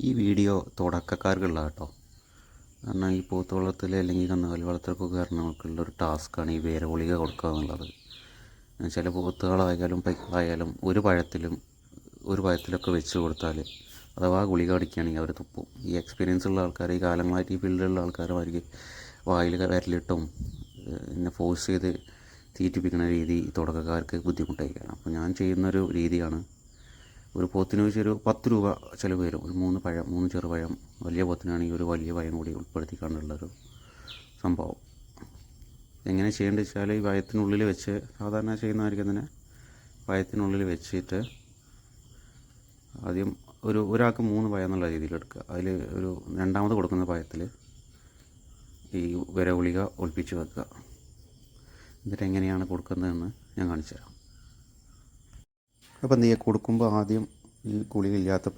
ഈ വീഡിയോ തുടക്കക്കാർക്കുള്ള കേട്ടോ കാരണം ഈ പോത്ത് വളർത്തൽ അല്ലെങ്കിൽ കന്നുകാലി വളർത്തലൊക്കെ കാരണങ്ങൾക്കുള്ള ഒരു ടാസ്ക്കാണ് ഈ വേരഗുളിക കൊടുക്കുക എന്നുള്ളത് ചില പോത്തുകളായാലും പൈക്കളായാലും ഒരു പഴത്തിലും ഒരു പഴത്തിലൊക്കെ വെച്ച് കൊടുത്താൽ അഥവാ ഗുളിക അടിക്കുകയാണെങ്കിൽ അവർ തുപ്പും. ഈ എക്സ്പീരിയൻസ് ഉള്ള ആൾക്കാർ ഈ കാലങ്ങളായിട്ട് ഈ ഫീൽഡിലുള്ള ആൾക്കാരുമാർക്ക് വായിൽ വിരലിട്ടും എന്നെ ഫോഴ്സ് ചെയ്ത് തീറ്റിപ്പിക്കുന്ന രീതി തുടക്കക്കാർക്ക് ബുദ്ധിമുട്ടായിരിക്കണം. അപ്പോൾ ഞാൻ ചെയ്യുന്നൊരു രീതിയാണ് ഒരു പോത്തിന് വെച്ച് ഒരു പത്ത് രൂപ ചിലവ് വരും ഒരു മൂന്ന് പഴം മൂന്ന് ചെറുപഴം വലിയ പോത്തിനാണെങ്കിൽ ഒരു വലിയ പഴം കൂടി ഉൾപ്പെടുത്തി കണ്ടുള്ളൊരു സംഭവം. എങ്ങനെ ചെയ്യേണ്ടത് വെച്ചാൽ ഈ വയത്തിനുള്ളിൽ വെച്ച് സാധാരണ ചെയ്യുന്നതായിരിക്കും തന്നെ. വയത്തിനുള്ളിൽ വെച്ചിട്ട് ആദ്യം ഒരു ഒരാൾക്ക് മൂന്ന് പഴം എന്നുള്ള രീതിയിൽ എടുക്കുക. അതിൽ ഒരു രണ്ടാമത് കൊടുക്കുന്ന പഴത്തിൽ ഈ വിര ഗുളിക ഒളിപ്പിച്ച് വെക്കുക. എന്നിട്ട് എങ്ങനെയാണ് കൊടുക്കുന്നതെന്ന് ഞാൻ കാണിച്ചു തരാം അപ്പോൾ എന്ത് കൊടുക്കുമ്പോൾ ആദ്യം ഈ ഗുളിക ഇല്ലാത്ത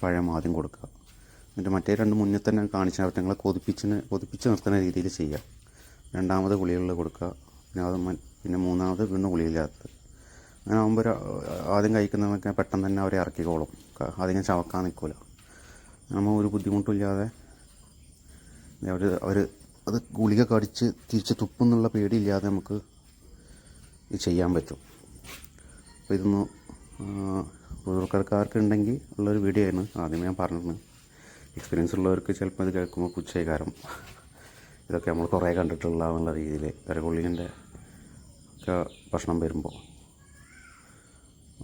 പഴം ആദ്യം കൊടുക്കുക എന്നിട്ട് മറ്റേ രണ്ട് മുന്നേ തന്നെ കാണിച്ച അവറ്റങ്ങളെ കൊതിപ്പിച്ചിന് കൊതിപ്പിച്ച് നിർത്തുന്ന രീതിയിൽ ചെയ്യുക രണ്ടാമത് ഗുളികളിൽ കൊടുക്കുക പിന്നെ അത് പിന്നെ മൂന്നാമത് വീണ്ടും ഗുളിയില്ലാത്തത് അങ്ങനെ ആകുമ്പോൾ ആദ്യം കഴിക്കുന്നതൊക്കെ പെട്ടെന്ന് തന്നെ അവരെ ഇറക്കിക്കോളും അധികം ചവക്കാൻ നിൽക്കില്ല നമ്മൾ ഒരു ബുദ്ധിമുട്ടില്ലാതെ അവർ അവർ അത് ഗുളിക കടിച്ച് തിരിച്ച് തുപ്പെന്നുള്ള പേടിയില്ലാതെ നമുക്ക് ചെയ്യാൻ പറ്റും. അപ്പോൾ ഇതൊന്ന് ഉണ്ടെങ്കിൽ ഉള്ളൊരു വീഡിയോ ആയിരുന്നു ആദ്യം ഞാൻ പറഞ്ഞിരുന്നു. എക്സ്പീരിയൻസ് ഉള്ളവർക്ക് ചിലപ്പോൾ ഇത് കേൾക്കുമ്പോൾ പുച്ഛേകാരം. ഇതൊക്കെ നമ്മൾ കുറേ കണ്ടിട്ടുള്ള എന്നുള്ള രീതിയിൽ കരകുള്ളിന്റെ ഒക്കെ ഭക്ഷണം വരുമ്പോൾ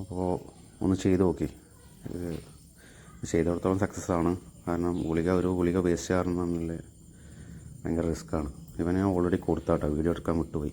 അപ്പോൾ ഒന്ന് ചെയ്ത് നോക്കി. ഇത് ചെയ്തിടത്തോളം സക്സസ് ആണ്. കാരണം ഗുളിക ഒരു ഗുളിക വേസ്റ്റ് ആകുന്നുള്ള ഭയങ്കര റിസ്ക്കാണ് ഇവൻ ഞാൻ ഓൾറെഡി കൊടുത്താട്ടോ. വീഡിയോ എടുക്കാൻ വിട്ടുപോയി.